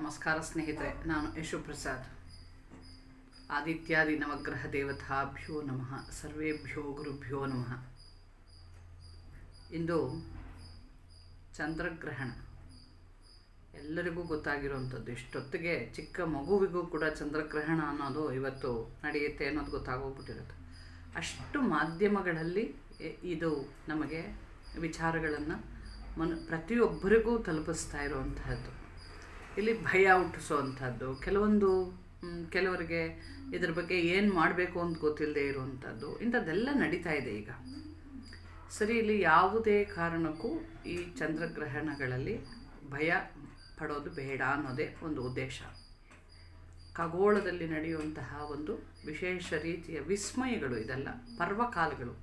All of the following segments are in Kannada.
ನಮಸ್ಕಾರ ಸ್ನೇಹಿತರೆ, ನಾನು ಯಶು ಪ್ರಸಾದ್ ಆದಿತ್ಯಾದಿ ನವಗ್ರಹ ದೇವತಾಭ್ಯೋ ನಮಃ, ಸರ್ವೇಭ್ಯೋ ಗುರುಭ್ಯೋ ನಮಃ. ಇಂದು ಚಂದ್ರಗ್ರಹಣ. ಎಲ್ಲರಿಗೂ ಗೊತ್ತಾಗಿರುವಂಥದ್ದು ಇಷ್ಟೊತ್ತಿಗೆ ಚಿಕ್ಕ ಮಗುವಿಗೂ ಕೂಡ ಚಂದ್ರಗ್ರಹಣ ಅನ್ನೋದು ಇವತ್ತು ನಡೆಯುತ್ತೆ ಅನ್ನೋದು ಗೊತ್ತಾಗೋಗ್ಬಿಟ್ಟಿರುತ್ತೆ. ಅಷ್ಟು ಮಾಧ್ಯಮಗಳಲ್ಲಿ ಇದು ನಮಗೆ ವಿಚಾರಗಳನ್ನು ಮನ್, ಪ್ರತಿಯೊಬ್ಬರಿಗೂ ತಲುಪಿಸ್ತಾ ಇರುವಂತಹದ್ದು. ಇಲ್ಲಿ ಭಯ ಹುಟ್ಟಿಸುವಂಥದ್ದು. ಕೆಲವೊಂದು ಕೆಲವರಿಗೆ ಇದ್ರ ಬಗ್ಗೆ ಏನು ಮಾಡಬೇಕು ಅಂತ ಗೊತ್ತಿಲ್ಲದೆ ಇರುವಂಥದ್ದು. ಇಂಥದ್ದೆಲ್ಲ ನಡೀತಾ ಇದೆ ಈಗ. ಸರಿ, ಇಲ್ಲಿ ಯಾವುದೇ ಕಾರಣಕ್ಕೂ ಈ ಚಂದ್ರಗ್ರಹಣಗಳಲ್ಲಿ ಭಯ ಪಡೋದು ಬೇಡ ಅನ್ನೋದೇ ಒಂದು ಉದ್ದೇಶ. ಖಗೋಳದಲ್ಲಿ ನಡೆಯುವಂತಹ ಒಂದು ವಿಶೇಷ ರೀತಿಯ ವಿಸ್ಮಯಗಳು ಇದೆಲ್ಲ, ಪರ್ವಕಾಲಗಳು.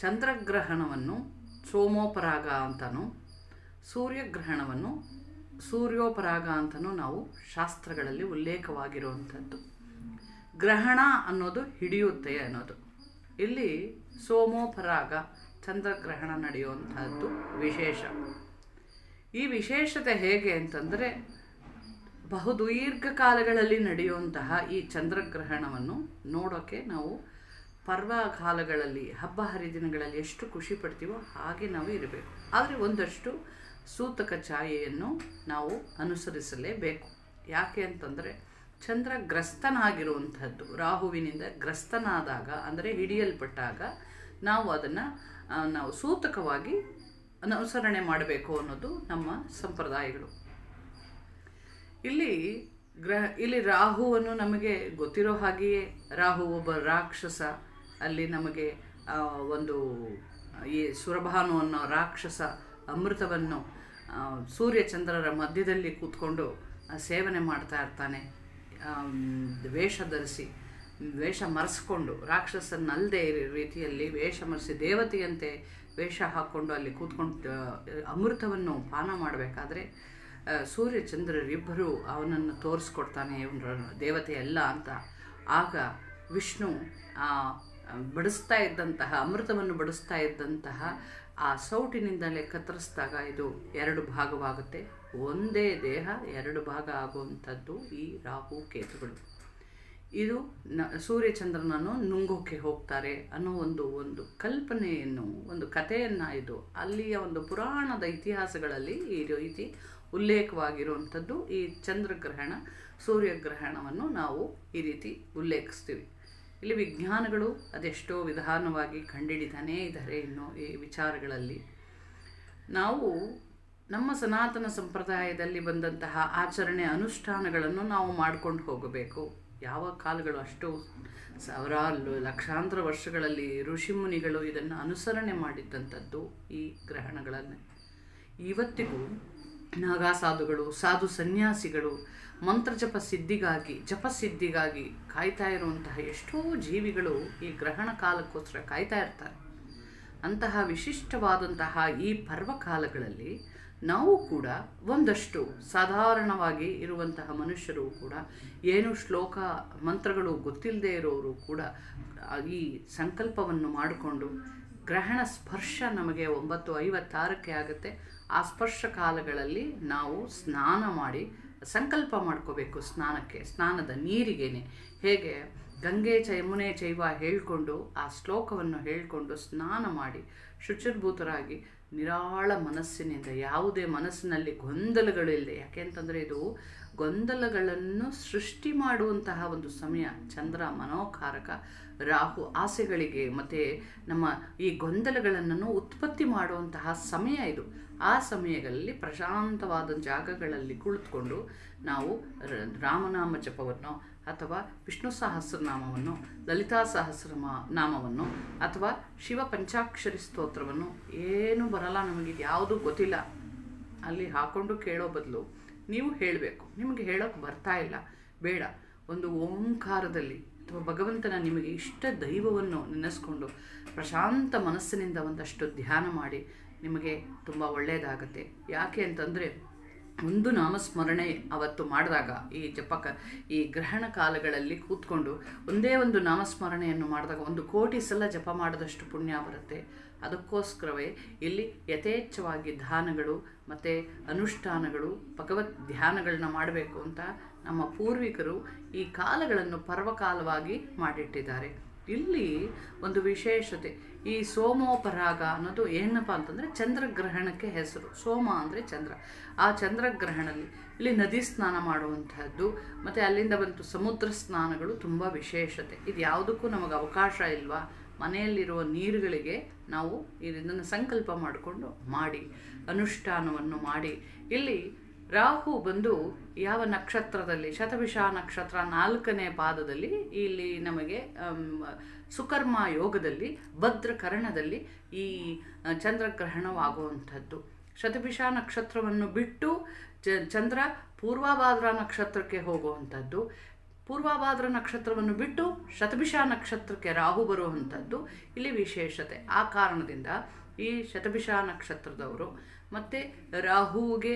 ಚಂದ್ರಗ್ರಹಣವನ್ನು ಸೋಮೋಪರಾಗ ಅಂತನೂ, ಸೂರ್ಯಗ್ರಹಣವನ್ನು ಸೂರ್ಯೋಪರಾಗ ಅಂತಲೂ ನಾವು ಶಾಸ್ತ್ರಗಳಲ್ಲಿ ಉಲ್ಲೇಖವಾಗಿರುವಂಥದ್ದು. ಗ್ರಹಣ ಅನ್ನೋದು ಹಿಡಿಯುತ್ತೆ ಅನ್ನೋದು. ಇಲ್ಲಿ ಸೋಮೋಪರಾಗ ಚಂದ್ರಗ್ರಹಣ ನಡೆಯುವಂಥದ್ದು ವಿಶೇಷ. ಈ ವಿಶೇಷತೆ ಹೇಗೆ ಅಂತಂದರೆ, ಬಹುದೀರ್ಘ ಕಾಲಗಳಲ್ಲಿ ನಡೆಯುವಂತಹ ಈ ಚಂದ್ರಗ್ರಹಣವನ್ನು ನೋಡೋಕ್ಕೆ ನಾವು ಪರ್ವ ಕಾಲಗಳಲ್ಲಿ ಹಬ್ಬ ಹರಿದಿನಗಳಲ್ಲಿ ಎಷ್ಟು ಖುಷಿ ಪಡ್ತೀವೋ ಹಾಗೆ ನಾವು ಇರಬೇಕು. ಆದರೆ ಒಂದಷ್ಟು ಸೂತಕ ಛಾಯೆಯನ್ನು ನಾವು ಅನುಸರಿಸಲೇಬೇಕು. ಯಾಕೆ ಅಂತಂದರೆ ಚಂದ್ರ ಗ್ರಸ್ತನಾಗಿರುವಂಥದ್ದು ರಾಹುವಿನಿಂದ ಗ್ರಸ್ತನಾದಾಗ, ಅಂದರೆ ಹಿಡಿಯಲ್ಪಟ್ಟಾಗ ನಾವು ಅದನ್ನು ನಾವು ಸೂತಕವಾಗಿ ಅನುಸರಣೆ ಮಾಡಬೇಕು ಅನ್ನೋದು ನಮ್ಮ ಸಂಪ್ರದಾಯಗಳು. ಇಲ್ಲಿ ಗ್ರಹ, ಇಲ್ಲಿ ರಾಹುವನ್ನು ನಮಗೆ ಗೊತ್ತಿರೋ ಹಾಗೆಯೇ, ರಾಹು ಒಬ್ಬ ರಾಕ್ಷಸ, ಅಲ್ಲಿ ನಮಗೆ ಒಂದು, ಈ ಸುರಭಾನು ಅನ್ನೋ ರಾಕ್ಷಸ ಅಮೃತವನ್ನು ಸೂರ್ಯಚಂದ್ರರ ಮಧ್ಯದಲ್ಲಿ ಕೂತ್ಕೊಂಡು ಸೇವನೆ ಮಾಡ್ತಾ ಇರ್ತಾನೆ. ವೇಷ ಧರಿಸಿ ವೇಷ ಮರೆಸ್ಕೊಂಡು, ರಾಕ್ಷಸನಲ್ಲದೆ ರೀತಿಯಲ್ಲಿ ವೇಷ ಮರೆಸಿ, ದೇವತೆಯಂತೆ ವೇಷ ಹಾಕ್ಕೊಂಡು ಅಲ್ಲಿ ಕೂತ್ಕೊಂಡು ಅಮೃತವನ್ನು ಪಾನ ಮಾಡಬೇಕಾದ್ರೆ ಸೂರ್ಯಚಂದ್ರರಿಬ್ಬರು ಅವನನ್ನು ತೋರಿಸ್ಕೊಡ್ತಾನೆ ದೇವತೆ ಅಲ್ಲ ಅಂತ. ಆಗ ವಿಷ್ಣು ಬಡಿಸ್ತಾ ಇದ್ದಂತಹ, ಅಮೃತವನ್ನು ಬಡಿಸ್ತಾ ಇದ್ದಂತಹ ಆ ಸೌಟಿನಿಂದಲೇ ಕತ್ತರಿಸಿದಾಗ ಇದು ಎರಡು ಭಾಗವಾಗುತ್ತೆ. ಒಂದೇ ದೇಹ, ಎರಡು ಭಾಗ ಆಗುವಂಥದ್ದು ಈ ರಾಹು ಕೇತುಗಳು. ಇದು ನ, ಸೂರ್ಯಚಂದ್ರನನ್ನು ನುಂಗೋಕೆ ಹೋಗ್ತಾರೆ ಅನ್ನೋ ಒಂದು ಒಂದು ಕಲ್ಪನೆಯನ್ನು, ಒಂದು ಕಥೆಯನ್ನು ಇದು ಅಲ್ಲಿಯ ಒಂದು ಪುರಾಣದ ಇತಿಹಾಸಗಳಲ್ಲಿ ಈ ರೀತಿ ಉಲ್ಲೇಖವಾಗಿರುವಂಥದ್ದು ಈ ಚಂದ್ರಗ್ರಹಣ, ಸೂರ್ಯಗ್ರಹಣವನ್ನು ನಾವು ಈ ರೀತಿ ಉಲ್ಲೇಖಿಸ್ತೀವಿ. ಇಲ್ಲಿ ವಿಜ್ಞಾನಗಳು ಅದೆಷ್ಟೋ ವಿಧಾನವಾಗಿ ಕಂಡಿಡಿತಾನೇ ಇದ್ದಾರೆ ಇನ್ನು ಈ ವಿಚಾರಗಳಲ್ಲಿ. ನಾವು ನಮ್ಮ ಸನಾತನ ಸಂಪ್ರದಾಯದಲ್ಲಿ ಬಂದಂತಹ ಆಚರಣೆ ಅನುಷ್ಠಾನಗಳನ್ನು ನಾವು ಮಾಡಿಕೊಂಡು ಹೋಗಬೇಕು. ಯಾವ ಕಾಲಗಳು ಅಷ್ಟು ಸಾವಿರಾರು ಲಕ್ಷಾಂತರ ವರ್ಷಗಳಲ್ಲಿ ಋಷಿಮುನಿಗಳು ಇದನ್ನು ಅನುಸರಣೆ ಮಾಡಿದ್ದಂಥದ್ದು ಈ ಗ್ರಹಣಗಳನ್ನು. ಇವತ್ತಿಗೂ ನಾಗಾ ಸಾಧುಗಳು ಸಾಧು ಸನ್ಯಾಸಿಗಳು ಮಂತ್ರಜಪ ಸಿದ್ಧಿಗಾಗಿ ಜಪಸಿದ್ಧಿಗಾಗಿ ಕಾಯ್ತಾ ಇರುವಂತಹ ಎಷ್ಟೋ ಜೀವಿಗಳು ಈ ಗ್ರಹಣ ಕಾಲಕ್ಕೋಸ್ಕರ ಕಾಯ್ತಾ ಇರ್ತಾರೆ. ಅಂತಹ ವಿಶಿಷ್ಟವಾದಂತಹ ಈ ಪರ್ವಕಾಲಗಳಲ್ಲಿ ನಾವು ಕೂಡ ಒಂದಷ್ಟು ಸಾಧಾರಣವಾಗಿ ಇರುವಂತಹ ಮನುಷ್ಯರು ಕೂಡ, ಏನು ಶ್ಲೋಕ ಮಂತ್ರಗಳು ಗೊತ್ತಿಲ್ಲದೆ ಇರೋರು ಕೂಡ ಈ ಸಂಕಲ್ಪವನ್ನು ಮಾಡಿಕೊಂಡು ಗ್ರಹಣ ಸ್ಪರ್ಶ ನಮಗೆ ಒಂಬತ್ತು ಐವತ್ತಾರಕ್ಕೆ ಆಗುತ್ತೆ. ಆ ಸ್ಪರ್ಶ ಕಾಲಗಳಲ್ಲಿ ನಾವು ಸ್ನಾನ ಮಾಡಿ ಸಂಕಲ್ಪ ಮಾಡ್ಕೋಬೇಕು ಸ್ನಾನಕ್ಕೆ, ಸ್ನಾನದ ನೀರಿಗೇನೆ. ಹೇಗೆ? ಗಂಗೆ ಯಮುನೆ ಚೈವ ಹೇಳಿಕೊಂಡು ಆ ಶ್ಲೋಕವನ್ನು ಹೇಳಿಕೊಂಡು ಸ್ನಾನ ಮಾಡಿ ಶುಚಿರ್ಭೂತರಾಗಿ ನಿರಾಳ ಮನಸ್ಸಿನಿಂದ, ಯಾವುದೇ ಮನಸ್ಸಿನಲ್ಲಿ ಗೊಂದಲಗಳಿಲ್ಲದೆ ಯಾಕೆ ಅಂತಂದರೆ ಇದು ಗೊಂದಲಗಳನ್ನು ಸೃಷ್ಟಿ ಮಾಡುವಂತಹ ಒಂದು ಸಮಯ. ಚಂದ್ರ ಮನೋಕಾರಕ ರಾಹು ಆಸೆಗಳಿಗೆ ಮತ್ತು ನಮ್ಮ ಈ ಗೊಂದಲಗಳನ್ನು ಉತ್ಪತ್ತಿ ಮಾಡುವಂತಹ ಸಮಯ ಇದು. ಆ ಸಮಯಗಳಲ್ಲಿ ಪ್ರಶಾಂತವಾದ ಜಾಗಗಳಲ್ಲಿ ಕುಳಿತುಕೊಂಡು ನಾವು ರಾಮನಾಮ ಜಪವನ್ನು ಅಥವಾ ವಿಷ್ಣು ಸಹಸ್ರನಾಮವನ್ನು, ಲಲಿತಾ ಸಹಸ್ರಮ ನಾಮವನ್ನು ಅಥವಾ ಶಿವ ಪಂಚಾಕ್ಷರಿ ಸ್ತೋತ್ರವನ್ನು ಏನೂ ಬರಲ್ಲ, ನಮಗೆ ಯಾವುದೂ ಗೊತ್ತಿಲ್ಲ. ಅಲ್ಲಿ ಹಾಕೊಂಡು ಕೇಳೋ ಬದಲು ನೀವು ಹೇಳಬೇಕು. ನಿಮಗೆ ಹೇಳೋಕ್ಕೆ ಬರ್ತಾ ಇಲ್ಲ. ಬೇಡ. ಒಂದು ಓಂಕಾರದಲ್ಲಿ ಅಥವಾ ಭಗವಂತನ ನಿಮಗೆ ಇಷ್ಟ ದೈವವನ್ನು ನೆನೆಸ್ಕೊಂಡು ಪ್ರಶಾಂತ ಮನಸ್ಸಿನಿಂದ ಒಂದಷ್ಟು ಧ್ಯಾನ ಮಾಡಿ ನಿಮಗೆ ತುಂಬ ಒಳ್ಳೆಯದಾಗುತ್ತೆ. ಯಾಕೆ ಅಂತಂದರೆ ಒಂದು ನಾಮಸ್ಮರಣೆ ಅವತ್ತು ಮಾಡಿದಾಗ ಈ ಜಪಕ, ಈ ಗ್ರಹಣ ಕಾಲಗಳಲ್ಲಿ ಕೂತ್ಕೊಂಡು ಒಂದೇ ಒಂದು ನಾಮಸ್ಮರಣೆಯನ್ನು ಮಾಡಿದಾಗ ಒಂದು ಕೋಟಿ ಸಲ ಜಪ ಮಾಡಿದಷ್ಟು ಪುಣ್ಯ ಬರುತ್ತೆ. ಅದಕ್ಕೋಸ್ಕರವೇ ಇಲ್ಲಿ ಯಥೇಚ್ಛವಾಗಿ ಧ್ಯಾನಗಳು ಮತ್ತು ಅನುಷ್ಠಾನಗಳು ಭಗವತ್ ಧ್ಯಾನಗಳನ್ನ ಮಾಡಬೇಕು ಅಂತ ನಮ್ಮ ಪೂರ್ವಿಕರು ಈ ಕಾಲಗಳನ್ನು ಪರ್ವಕಾಲವಾಗಿ ಮಾಡಿಟ್ಟಿದ್ದಾರೆ. ಇಲ್ಲಿ ಒಂದು ವಿಶೇಷತೆ, ಈ ಸೋಮೋಪರಾಗ ಅನ್ನೋದು ಏನಪ್ಪ ಅಂತಂದರೆ ಚಂದ್ರಗ್ರಹಣಕ್ಕೆ ಹೆಸರು. ಸೋಮ ಅಂದರೆ ಚಂದ್ರ. ಆ ಚಂದ್ರಗ್ರಹಣದಲ್ಲಿ ಇಲ್ಲಿ ನದಿ ಸ್ನಾನ ಮಾಡುವಂತಹದ್ದು, ಮತ್ತು ಅಲ್ಲಿಂದ ಬಂತು ಸಮುದ್ರ ಸ್ನಾನಗಳು ತುಂಬ ವಿಶೇಷತೆ. ಇದು ಯಾವುದಕ್ಕೂ ನಮಗೆ ಅವಕಾಶ ಇಲ್ವಾ? ಮನೆಯಲ್ಲಿರುವ ನೀರುಗಳಿಗೆ ನಾವು ಇದನ್ನು ಸಂಕಲ್ಪ ಮಾಡಿಕೊಂಡು ಮಾಡಿ, ಅನುಷ್ಠಾನವನ್ನು ಮಾಡಿ. ಇಲ್ಲಿ ರಾಹು ಬಂದು ಯಾವ ನಕ್ಷತ್ರದಲ್ಲಿ, ಶತಭಿಷ ನಕ್ಷತ್ರ ನಾಲ್ಕನೇ ಪಾದದಲ್ಲಿ, ಇಲ್ಲಿ ನಮಗೆ ಸುಕರ್ಮ ಯೋಗದಲ್ಲಿ, ಭದ್ರಕರಣದಲ್ಲಿ ಈ ಚಂದ್ರಗ್ರಹಣವಾಗುವಂಥದ್ದು. ಶತಭಿಷ ನಕ್ಷತ್ರವನ್ನು ಬಿಟ್ಟು ಚಂದ್ರ ಪೂರ್ವಭಾದ್ರ ನಕ್ಷತ್ರಕ್ಕೆ ಹೋಗುವಂಥದ್ದು. ಪೂರ್ವಭಾದ್ರ ನಕ್ಷತ್ರವನ್ನು ಬಿಟ್ಟು ಶತಭಿಷ ನಕ್ಷತ್ರಕ್ಕೆ ರಾಹು ಬರುವಂಥದ್ದು. ಇಲ್ಲಿ ವಿಶೇಷತೆ, ಆ ಕಾರಣದಿಂದ ಈ ಶತಭಿಷ ನಕ್ಷತ್ರದವರು ಮತ್ತು ರಾಹುಗೆ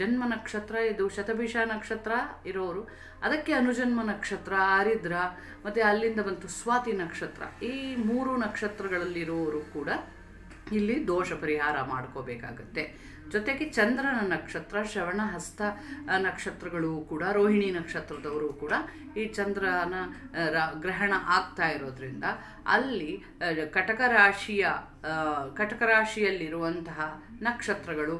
ಜನ್ಮ ನಕ್ಷತ್ರ, ಇದು ಶತಭಿಷ ನಕ್ಷತ್ರ ಇರೋರು. ಅದಕ್ಕೆ ಅನುಜನ್ಮ ನಕ್ಷತ್ರ, ಆರಿದ್ರ, ಮತ್ತು ಅಲ್ಲಿಂದ ಬಂತು ಸ್ವಾತಿ ನಕ್ಷತ್ರ. ಈ ಮೂರು ನಕ್ಷತ್ರಗಳಲ್ಲಿರೋರು ಕೂಡ ಇಲ್ಲಿ ದೋಷ ಪರಿಹಾರ ಮಾಡ್ಕೋಬೇಕಾಗತ್ತೆ. ಜೊತೆಗೆ ಚಂದ್ರನ ನಕ್ಷತ್ರ, ಶ್ರವಣ ಹಸ್ತ ನಕ್ಷತ್ರಗಳು ಕೂಡ, ರೋಹಿಣಿ ನಕ್ಷತ್ರದವರು ಕೂಡ ಈ ಚಂದ್ರನ ಗ್ರಹಣ ಆಗ್ತಾ ಇರೋದ್ರಿಂದ ಅಲ್ಲಿ ಕಟಕ ರಾಶಿಯ ಕಟಕ ರಾಶಿಯಲ್ಲಿರುವಂತಹ ನಕ್ಷತ್ರಗಳು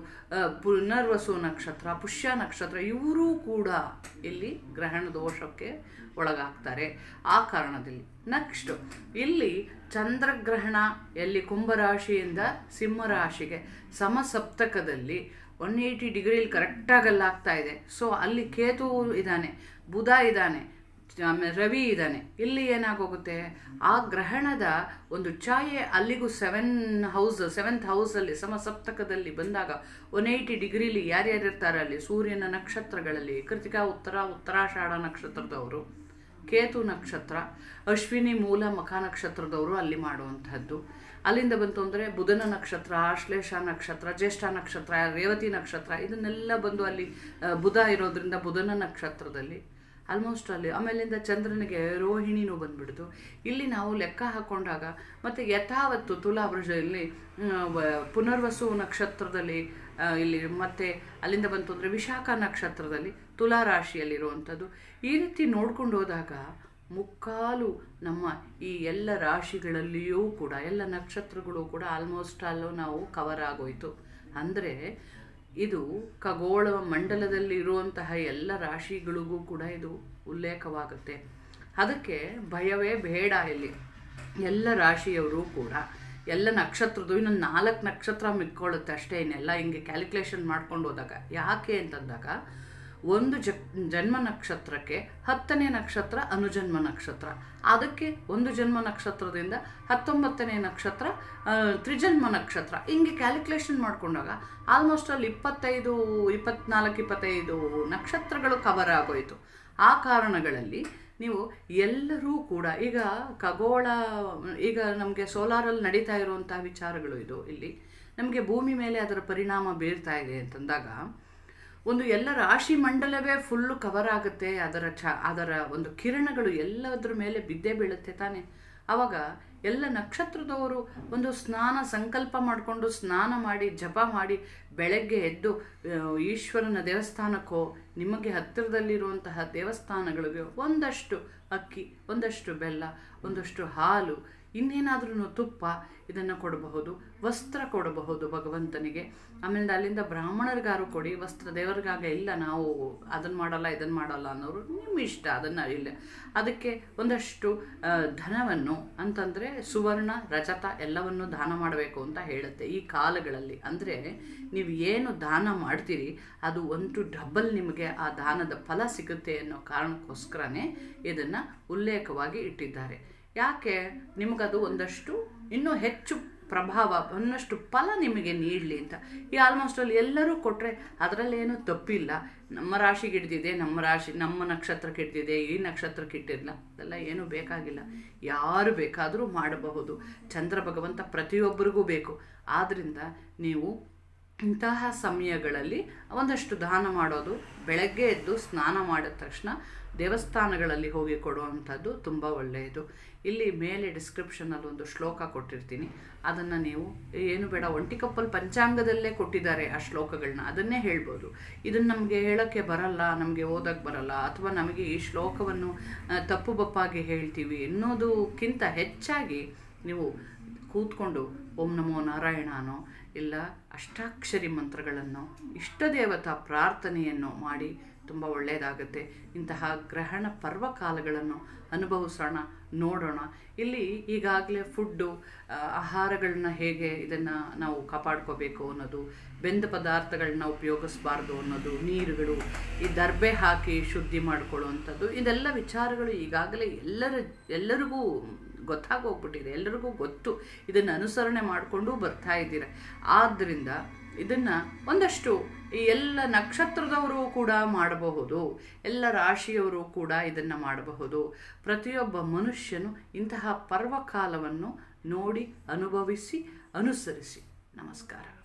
ಪುನರ್ವಸು ನಕ್ಷತ್ರ, ಪುಷ್ಯ ನಕ್ಷತ್ರ, ಇವರೂ ಕೂಡ ಇಲ್ಲಿ ಗ್ರಹಣ ದೋಷಕ್ಕೆ ಒಳಗಾಗ್ತಾರೆ. ಆ ಕಾರಣದಲ್ಲಿ ನೆಕ್ಸ್ಟ್ ಇಲ್ಲಿ ಚಂದ್ರಗ್ರಹಣ, ಎಲ್ಲಿ ಕುಂಭರಾಶಿಯಿಂದ ಸಿಂಹರಾಶಿಗೆ ಸಮಸಪ್ತಕದಲ್ಲಿ ಒನ್ ಏಯ್ಟಿ ಡಿಗ್ರಿಲಿ ಕರೆಕ್ಟಾಗಿ ಅಲ್ಲಾಗ್ತಾ ಇದೆ. ಸೊ ಅಲ್ಲಿ ಕೇತು ಇದ್ದಾನೆ, ಬುಧ ಇದ್ದಾನೆ ಆಮೇಲೆ ರವಿ ಇದ್ದಾನೆ. ಇಲ್ಲಿ ಏನಾಗೋಗುತ್ತೆ? ಆ ಗ್ರಹಣದ ಒಂದು ಛಾಯೆ ಅಲ್ಲಿಗೂ ಸೆವೆನ್ ಹೌಸ್ ಸೆವೆಂತ್ ಹೌಸಲ್ಲಿ ಸಮಸಪ್ತಕದಲ್ಲಿ ಬಂದಾಗ ಒನ್ ಏಯ್ಟಿ ಡಿಗ್ರಿಲಿ ಯಾರ್ಯಾರು ಇರ್ತಾರೆ ಅಲ್ಲಿ? ಸೂರ್ಯನ ನಕ್ಷತ್ರಗಳಲ್ಲಿ, ಕೃತಿಕಾ ಉತ್ತರ, ಉತ್ತರಾಷಾಢ ನಕ್ಷತ್ರದವರು, ಕೇತು ನಕ್ಷತ್ರ, ಅಶ್ವಿನಿ ಮೂಲ ಮಖ ನಕ್ಷತ್ರದವರು ಅಲ್ಲಿ ಮಾಡುವಂಥದ್ದು. ಅಲ್ಲಿಂದ ಬಂತು ಅಂದರೆ ಬುಧನ ನಕ್ಷತ್ರ, ಆಶ್ಲೇಷ ನಕ್ಷತ್ರ, ಜ್ಯೇಷ್ಠ ನಕ್ಷತ್ರ, ರೇವತಿ ನಕ್ಷತ್ರ, ಇದನ್ನೆಲ್ಲ ಬಂದು ಅಲ್ಲಿ ಬುಧ ಇರೋದ್ರಿಂದ ಬುಧನ ನಕ್ಷತ್ರದಲ್ಲಿ. ಆಲ್ಮೋಸ್ಟ್ ಅಲ್ಲಿ. ಆಮೇಲಿಂದ ಚಂದ್ರನಿಗೆ ರೋಹಿಣಿನೂ ಬಂದ್ಬಿಡ್ತು. ಇಲ್ಲಿ ನಾವು ಲೆಕ್ಕ ಹಾಕೊಂಡಾಗ ಮತ್ತು ಯಥಾವತ್ತು ತುಲಾವೃಷದಲ್ಲಿ ಪುನರ್ವಸು ನಕ್ಷತ್ರದಲ್ಲಿ ಇಲ್ಲಿ ಮತ್ತೆ ಅಲ್ಲಿಂದ ಬಂತು ಅಂದರೆ ವಿಶಾಖ ನಕ್ಷತ್ರದಲ್ಲಿ ತುಲಾ ರಾಶಿಯಲ್ಲಿರುವಂಥದ್ದು ಈ ರೀತಿ ನೋಡ್ಕೊಂಡು ಹೋದಾಗ ಮುಕ್ಕಾಲು ನಮ್ಮ ಈ ಎಲ್ಲ ರಾಶಿಗಳಲ್ಲಿಯೂ ಕೂಡ, ಎಲ್ಲ ನಕ್ಷತ್ರಗಳು ಕೂಡ ಆಲ್ಮೋಸ್ಟ್ ಅಲ್ಲೂ ನಾವು ಕವರ್ ಆಗೋಯ್ತು. ಅಂದರೆ ಇದು ಖಗೋಳ ಮಂಡಲದಲ್ಲಿ ಇರುವಂತಹ ಎಲ್ಲ ರಾಶಿಗಳಿಗೂ ಕೂಡ ಇದು ಉಲ್ಲೇಖವಾಗುತ್ತೆ. ಅದಕ್ಕೆ ಭಯವೇ ಬೇಡ ಇಲ್ಲಿ. ಎಲ್ಲ ರಾಶಿಯವರು ಕೂಡ ಎಲ್ಲ ನಕ್ಷತ್ರದ್ದು ಇನ್ನೊಂದು ನಾಲ್ಕು ನಕ್ಷತ್ರ ಮಿಕ್ಕೊಳ್ಳುತ್ತೆ ಅಷ್ಟೇ ಇನ್ನೆಲ್ಲ ಹಿಂಗೆ ಕ್ಯಾಲ್ಕುಲೇಷನ್ ಮಾಡ್ಕೊಂಡು ಹೋದಾಗ. ಯಾಕೆ ಅಂತಂದಾಗ ಒಂದು ಜನ್ಮ ನಕ್ಷತ್ರಕ್ಕೆ ಹತ್ತನೇ ನಕ್ಷತ್ರ ಅನುಜನ್ಮ ನಕ್ಷತ್ರ. ಅದಕ್ಕೆ ಒಂದು ಜನ್ಮ ನಕ್ಷತ್ರದಿಂದ ಹತ್ತೊಂಬತ್ತನೇ ನಕ್ಷತ್ರ ತ್ರಿಜನ್ಮ ನಕ್ಷತ್ರ. ಹಿಂಗೆ ಕ್ಯಾಲ್ಕುಲೇಷನ್ ಮಾಡ್ಕೊಂಡಾಗ ಆಲ್ಮೋಸ್ಟ್ ಅಲ್ಲಿ ಇಪ್ಪತ್ತೈದು, ಇಪ್ಪತ್ನಾಲ್ಕು, ಇಪ್ಪತ್ತೈದು ನಕ್ಷತ್ರಗಳು ಕವರ್ ಆಗೋಯಿತು. ಆ ಕಾರಣಗಳಲ್ಲಿ ನೀವು ಎಲ್ಲರೂ ಕೂಡ, ಈಗ ಖಗೋಳ, ಈಗ ನಮಗೆ ಸೋಲಾರಲ್ಲಿ ನಡೀತಾ ಇರುವಂತಹ ವಿಚಾರಗಳು ಇದು ಇಲ್ಲಿ. ನಮಗೆ ಭೂಮಿ ಮೇಲೆ ಅದರ ಪರಿಣಾಮ ಬೀರ್ತಾ ಇದೆ ಅಂತಂದಾಗ ಒಂದು ಎಲ್ಲ ರಾಶಿ ಮಂಡಲವೇ ಫುಲ್ಲು ಕವರ್ ಆಗುತ್ತೆ. ಅದರ ಚ, ಅದರ ಒಂದು ಕಿರಣಗಳು ಎಲ್ಲದರ ಮೇಲೆ ಬಿದ್ದೇ ಬೀಳುತ್ತೆ ತಾನೆ. ಆವಾಗ ಎಲ್ಲ ನಕ್ಷತ್ರದವರು ಒಂದು ಸ್ನಾನ ಸಂಕಲ್ಪ ಮಾಡಿಕೊಂಡು ಸ್ನಾನ ಮಾಡಿ, ಜಪ ಮಾಡಿ ಬೆಳಗ್ಗೆ ಎದ್ದು ಈಶ್ವರನ ದೇವಸ್ಥಾನಕ್ಕೋ, ನಿಮಗೆ ಹತ್ತಿರದಲ್ಲಿರುವಂತಹ ದೇವಸ್ಥಾನಗಳಿಗೆ ಒಂದಷ್ಟು ಅಕ್ಕಿ, ಒಂದಷ್ಟು ಬೆಲ್ಲ, ಒಂದಷ್ಟು ಹಾಲು ಇನ್ನೇನಾದ್ರೂ ತುಪ್ಪ ಇದನ್ನು ಕೊಡಬಹುದು, ವಸ್ತ್ರ ಕೊಡಬಹುದು ಭಗವಂತನಿಗೆ. ಆಮೇಲೆ ಅಲ್ಲಿಂದ ಬ್ರಾಹ್ಮಣರಿಗಾರು ಕೊಡಿ, ವಸ್ತ್ರ ದೇವರಿಗಾಗ ಇಲ್ಲ, ನಾವು ಅದನ್ನು ಮಾಡಲ್ಲ ಇದನ್ನು ಮಾಡಲ್ಲ ಅನ್ನೋರು ನಿಮ್ಮ ಇಷ್ಟ, ಅದನ್ನು ಇಲ್ಲ. ಅದಕ್ಕೆ ಒಂದಷ್ಟು ಧನವನ್ನು ಅಂತಂದರೆ ಸುವರ್ಣ, ರಜತ ಎಲ್ಲವನ್ನು ದಾನ ಮಾಡಬೇಕು ಅಂತ ಹೇಳುತ್ತೆ ಈ ಕಾಲಗಳಲ್ಲಿ. ಅಂದರೆ ನೀವು ಏನು ದಾನ ಮಾಡ್ತೀರಿ, ಅದು ಒಂದು ಡಬಲ್ ನಿಮಗೆ ಆ ದಾನದ ಫಲ ಸಿಗುತ್ತೆ ಅನ್ನೋ ಕಾರಣಕ್ಕೋಸ್ಕರನೇ ಇದನ್ನು ಉಲ್ಲೇಖವಾಗಿ ಇಟ್ಟಿದ್ದಾರೆ. ಯಾಕೆ ನಿಮಗದು ಒಂದಷ್ಟು ಇನ್ನೂ ಹೆಚ್ಚು ಪ್ರಭಾವ, ಒಂದಷ್ಟು ಫಲ ನಿಮಗೆ ನೀಡಲಿ ಅಂತ. ಈ ಆಲ್ಮೋಸ್ಟ್ ಅಲ್ಲಿ ಎಲ್ಲರೂ ಕೊಟ್ಟರೆ ಅದರಲ್ಲೇನು ತಪ್ಪಿಲ್ಲ. ನಮ್ಮ ರಾಶಿಗೆ ಹಿಡ್ದಿದೆ, ನಮ್ಮ ರಾಶಿ, ನಮ್ಮ ನಕ್ಷತ್ರಕ್ಕೆ ಹಿಡ್ದಿದೆ, ಈ ನಕ್ಷತ್ರಕ್ಕೆ ಇಟ್ಟಿರಲಿಲ್ಲ ಅದೆಲ್ಲ ಏನೂ ಬೇಕಾಗಿಲ್ಲ. ಯಾರು ಬೇಕಾದರೂ ಮಾಡಬಹುದು. ಚಂದ್ರ ಭಗವಂತ ಪ್ರತಿಯೊಬ್ಬರಿಗೂ ಬೇಕು. ಆದ್ದರಿಂದ ನೀವು ಇಂತಹ ಸಮಯಗಳಲ್ಲಿ ಒಂದಷ್ಟು ದಾನ ಮಾಡೋದು, ಬೆಳಗ್ಗೆ ಎದ್ದು ಸ್ನಾನ ಮಾಡಿದ ತಕ್ಷಣ ದೇವಸ್ಥಾನಗಳಲ್ಲಿ ಹೋಗಿ ಕೊಡುವಂಥದ್ದು ತುಂಬ ಒಳ್ಳೆಯದು. ಇಲ್ಲಿ ಮೇಲೆ ಡಿಸ್ಕ್ರಿಪ್ಷನಲ್ಲಿ ಒಂದು ಶ್ಲೋಕ ಕೊಟ್ಟಿರ್ತೀನಿ. ಅದನ್ನು ನೀವು, ಏನು ಬೇಡ ಒಂಟಿಕಪ್ಪಲ್ ಪಂಚಾಂಗದಲ್ಲೇ ಕೊಟ್ಟಿದ್ದಾರೆ ಆ ಶ್ಲೋಕಗಳನ್ನ ಅದನ್ನೇ ಹೇಳ್ಬೋದು. ಇದನ್ನು ನಮಗೆ ಹೇಳೋಕ್ಕೆ ಬರಲ್ಲ, ನಮಗೆ ಓದೋಕ್ಕೆ ಬರಲ್ಲ, ಅಥವಾ ನಮಗೆ ಈ ಶ್ಲೋಕವನ್ನು ತಪ್ಪು ಬಪ್ಪಾಗಿ ಹೇಳ್ತೀವಿ ಅನ್ನೋದಕ್ಕಿಂತ ಹೆಚ್ಚಾಗಿ ನೀವು ಕೂತ್ಕೊಂಡು ಓಂ ನಮೋ ನಾರಾಯಣನೋ, ಇಲ್ಲ ಅಷ್ಟಾಕ್ಷರಿ ಮಂತ್ರಗಳನ್ನು, ಇಷ್ಟದೇವತಾ ಪ್ರಾರ್ಥನೆಯನ್ನು ಮಾಡಿ ತುಂಬ ಒಳ್ಳೆಯದಾಗುತ್ತೆ ಇಂತಹ ಗ್ರಹಣ ಪರ್ವಕಾಲಗಳನ್ನು ಅನುಭವಿಸೋಣ, ನೋಡೋಣ. ಇಲ್ಲಿ ಈಗಾಗಲೇ ಫುಡ್ಡು ಆಹಾರಗಳನ್ನ ಹೇಗೆ ಇದನ್ನು ನಾವು ಕಾಪಾಡ್ಕೋಬೇಕು ಅನ್ನೋದು, ಬೆಂದ ಪದಾರ್ಥಗಳನ್ನ ಉಪಯೋಗಿಸ್ಬಾರ್ದು ಅನ್ನೋದು, ನೀರುಗಳು, ಈ ದರ್ಬೆ ಹಾಕಿ ಶುದ್ಧಿ ಮಾಡ್ಕೊಳ್ಳುವಂಥದ್ದು, ಇದೆಲ್ಲ ವಿಚಾರಗಳು ಈಗಾಗಲೇ ಎಲ್ಲರ, ಎಲ್ಲರಿಗೂ ಗೊತ್ತಾಗೋಗ್ಬಿಟ್ಟಿದೆ. ಎಲ್ಲರಿಗೂ ಗೊತ್ತು. ಇದನ್ನು ಅನುಸರಣೆ ಮಾಡಿಕೊಂಡು ಬರ್ತಾ ಇದ್ದೀರ. ಆದ್ದರಿಂದ ಇದನ್ನು ಒಂದಷ್ಟು ಈ ಎಲ್ಲ ನಕ್ಷತ್ರದವರು ಕೂಡ ಮಾಡಬಹುದು. ಎಲ್ಲ ರಾಶಿಯವರು ಕೂಡ ಇದನ್ನು ಮಾಡಬಹುದು. ಪ್ರತಿಯೊಬ್ಬ ಮನುಷ್ಯನು ಇಂತಹ ಪರ್ವಕಾಲವನ್ನು ನೋಡಿ ಅನುಭವಿಸಿ, ಅನುಸರಿಸಿ. ನಮಸ್ಕಾರ.